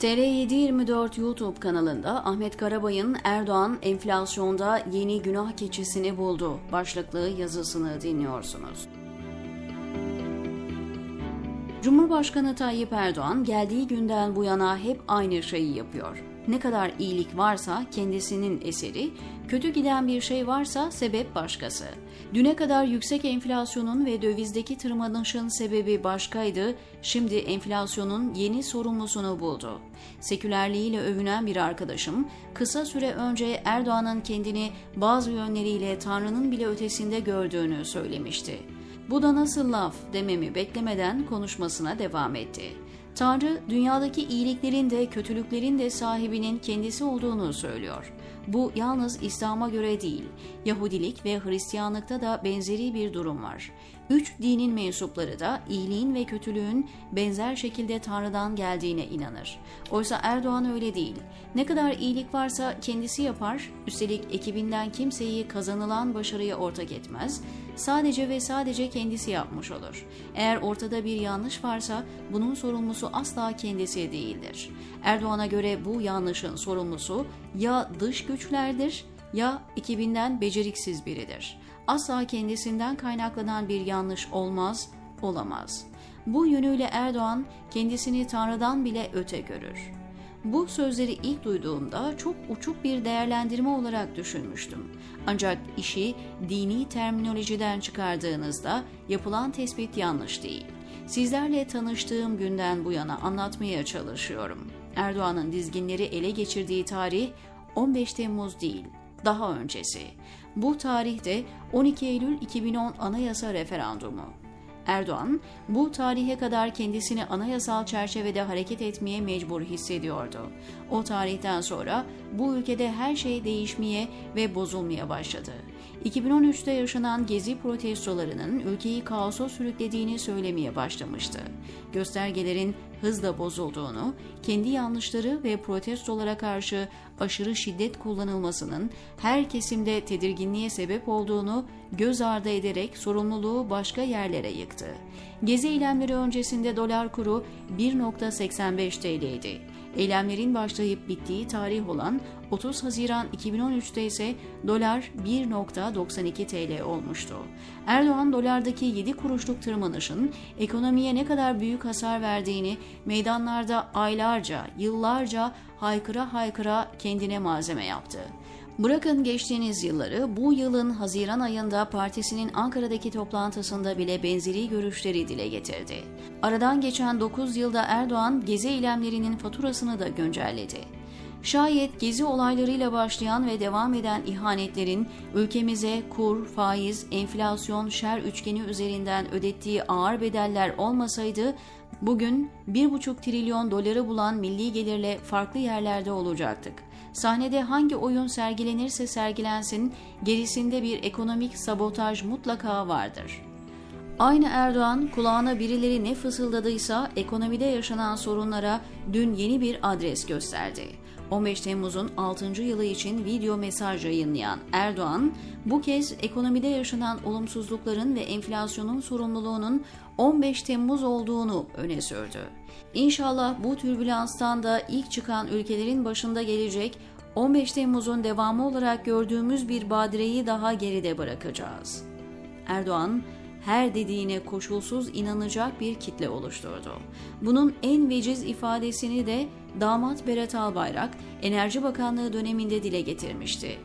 TR724 YouTube kanalında Ahmet Karabay'ın Erdoğan enflasyonda yeni günah keçisini buldu başlıklı yazısını dinliyorsunuz. Cumhurbaşkanı Tayyip Erdoğan geldiği günden bu yana hep aynı şeyi yapıyor. Ne kadar iyilik varsa kendisinin eseri, kötü giden bir şey varsa sebep başkası. Düne kadar yüksek enflasyonun ve dövizdeki tırmanışın sebebi başkaydı, şimdi enflasyonun yeni sorumlusunu buldu. Sekülerliğiyle övünen bir arkadaşım, kısa süre önce Erdoğan'ın kendini bazı yönleriyle Tanrı'nın bile ötesinde gördüğünü söylemişti. Bu da nasıl laf dememi beklemeden konuşmasına devam etti. Tanrı dünyadaki iyiliklerin de kötülüklerin de sahibinin kendisi olduğunu söylüyor. Bu yalnız İslam'a göre değil, Yahudilik ve Hristiyanlıkta da benzeri bir durum var. Üç dinin mensupları da iyiliğin ve kötülüğün benzer şekilde Tanrı'dan geldiğine inanır. Oysa Erdoğan öyle değil. Ne kadar iyilik varsa kendisi yapar, üstelik ekibinden kimseyi kazanılan başarıya ortak etmez, sadece ve sadece kendisi yapmış olur. Eğer ortada bir yanlış varsa bunun sorumlusu asla kendisi değildir. Erdoğan'a göre bu yanlışın sorumlusu ya dış güçlerdir ya ekibinden beceriksiz biridir. Asla kendisinden kaynaklanan bir yanlış olmaz, olamaz. Bu yönüyle Erdoğan kendisini Tanrı'dan bile öte görür. Bu sözleri ilk duyduğumda çok uçuk bir değerlendirme olarak düşünmüştüm. Ancak işi dini terminolojiden çıkardığınızda yapılan tespit yanlış değil. Sizlerle tanıştığım günden bu yana anlatmaya çalışıyorum. Erdoğan'ın dizginleri ele geçirdiği tarih 15 Temmuz değil, daha öncesi. Bu tarihte 12 Eylül 2010 Anayasa Referandumu. Erdoğan bu tarihe kadar kendisini anayasal çerçevede hareket etmeye mecbur hissediyordu. O tarihten sonra bu ülkede her şey değişmeye ve bozulmaya başladı. 2013'te yaşanan gezi protestolarının ülkeyi kaosa sürüklediğini söylemeye başlamıştı. Göstergelerin hızla bozulduğunu, kendi yanlışları ve protestolara karşı aşırı şiddet kullanılmasının her kesimde tedirginliğe sebep olduğunu göz ardı ederek sorumluluğu başka yerlere yıktı. Gezi eylemleri öncesinde dolar kuru 1.85 TL'ydi. Eylemlerin başlayıp bittiği tarih olan 30 Haziran 2013'te ise dolar 1.92 TL olmuştu. Erdoğan dolardaki 7 kuruşluk tırmanışın ekonomiye ne kadar büyük hasar verdiğini meydanlarda aylarca, yıllarca haykıra haykıra kendine malzeme yaptı. Bırakın geçtiğiniz yılları, bu yılın Haziran ayında partisinin Ankara'daki toplantısında bile benzeri görüşleri dile getirdi. Aradan geçen 9 yılda Erdoğan gezi eylemlerinin faturasını da güncelledi. Şayet gezi olaylarıyla başlayan ve devam eden ihanetlerin ülkemize kur, faiz, enflasyon, şer üçgeni üzerinden ödettiği ağır bedeller olmasaydı bugün 1,5 trilyon doları bulan milli gelirle farklı yerlerde olacaktık. Sahnede hangi oyun sergilenirse sergilensin gerisinde bir ekonomik sabotaj mutlaka vardır. Aynı Erdoğan kulağına birileri ne fısıldadıysa ekonomide yaşanan sorunlara dün yeni bir adres gösterdi. 15 Temmuz'un 6. yılı için video mesaj yayınlayan Erdoğan, bu kez ekonomide yaşanan olumsuzlukların ve enflasyonun sorumluluğunun 15 Temmuz olduğunu öne sürdü. İnşallah bu türbülanstan da ilk çıkan ülkelerin başında gelecek 15 Temmuz'un devamı olarak gördüğümüz bir badireyi daha geride bırakacağız. Erdoğan, her dediğine koşulsuz inanacak bir kitle oluşturdu. Bunun en veciz ifadesini de damat Berat Albayrak Enerji Bakanlığı döneminde dile getirmişti.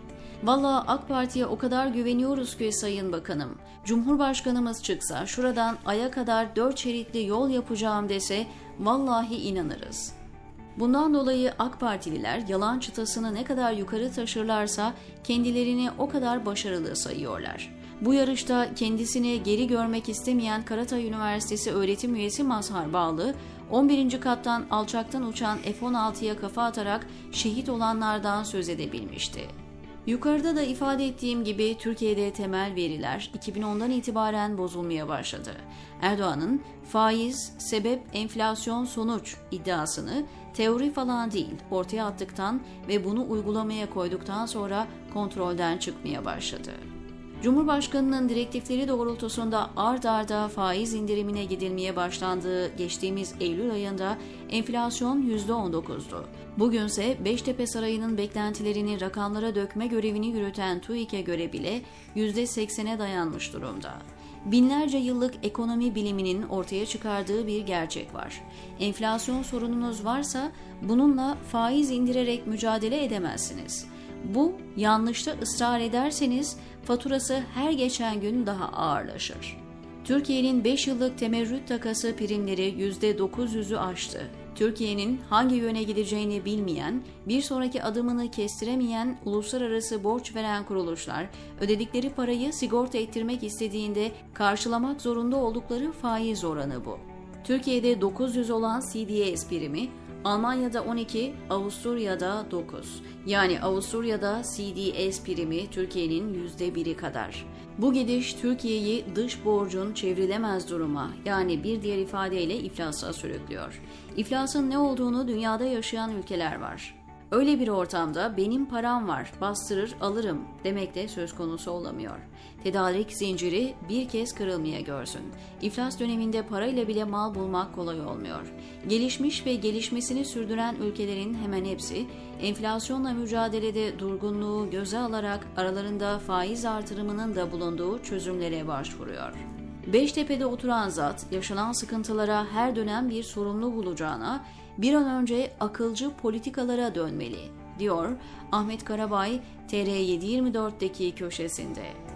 Valla AK Parti'ye o kadar güveniyoruz ki Sayın Bakanım. Cumhurbaşkanımız çıksa şuradan aya kadar dört şeritli yol yapacağım dese vallahi inanırız. Bundan dolayı AK Partililer yalan çıtasını ne kadar yukarı taşırlarsa kendilerini o kadar başarılı sayıyorlar. Bu yarışta kendisini geri görmek istemeyen Karatay Üniversitesi öğretim üyesi Mazhar Bağlı, 11. kattan alçaktan uçan F-16'ya kafa atarak şehit olanlardan söz edebilmişti. Yukarıda da ifade ettiğim gibi Türkiye'de temel veriler 2010'dan itibaren bozulmaya başladı. Erdoğan'ın faiz, sebep, enflasyon, sonuç iddiasını teori falan değil ortaya attıktan ve bunu uygulamaya koyduktan sonra kontrolden çıkmaya başladı. Cumhurbaşkanının direktifleri doğrultusunda ard arda faiz indirimine gidilmeye başlandığı geçtiğimiz Eylül ayında enflasyon %19'du. Bugünse Beştepe Sarayı'nın beklentilerini rakamlara dökme görevini yürüten TÜİK'e göre bile %80'e dayanmış durumda. Binlerce yıllık ekonomi biliminin ortaya çıkardığı bir gerçek var. Enflasyon sorununuz varsa bununla faiz indirerek mücadele edemezsiniz. Bu yanlışta ısrar ederseniz faturası her geçen gün daha ağırlaşır. Türkiye'nin 5 yıllık temerrüt takası primleri %900'ü aştı. Türkiye'nin hangi yöne gideceğini bilmeyen, bir sonraki adımını kestiremeyen uluslararası borç veren kuruluşlar ödedikleri parayı sigorta ettirmek istediğinde karşılamak zorunda oldukları faiz oranı bu. Türkiye'de 900 olan CDS primi Almanya'da 12, Avusturya'da 9. Yani Avusturya'da CDS primi Türkiye'nin %1'i kadar. Bu gidiş Türkiye'yi dış borcun çevrilemez duruma yani bir diğer ifadeyle iflasa sürüklüyor. İflasın ne olduğunu dünyada yaşayan ülkeler var. Öyle bir ortamda benim param var, bastırır alırım demek de söz konusu olamıyor. Tedarik zinciri bir kez kırılmaya görsün. İflas döneminde parayla bile mal bulmak kolay olmuyor. Gelişmiş ve gelişmesini sürdüren ülkelerin hemen hepsi enflasyonla mücadelede durgunluğu göze alarak aralarında faiz artırımının da bulunduğu çözümlere başvuruyor. Beştepe'de oturan zat yaşanan sıkıntılara her dönem bir sorumlu bulacağına bir an önce akılcı politikalara dönmeli, diyor Ahmet Karabay TR724'deki köşesinde.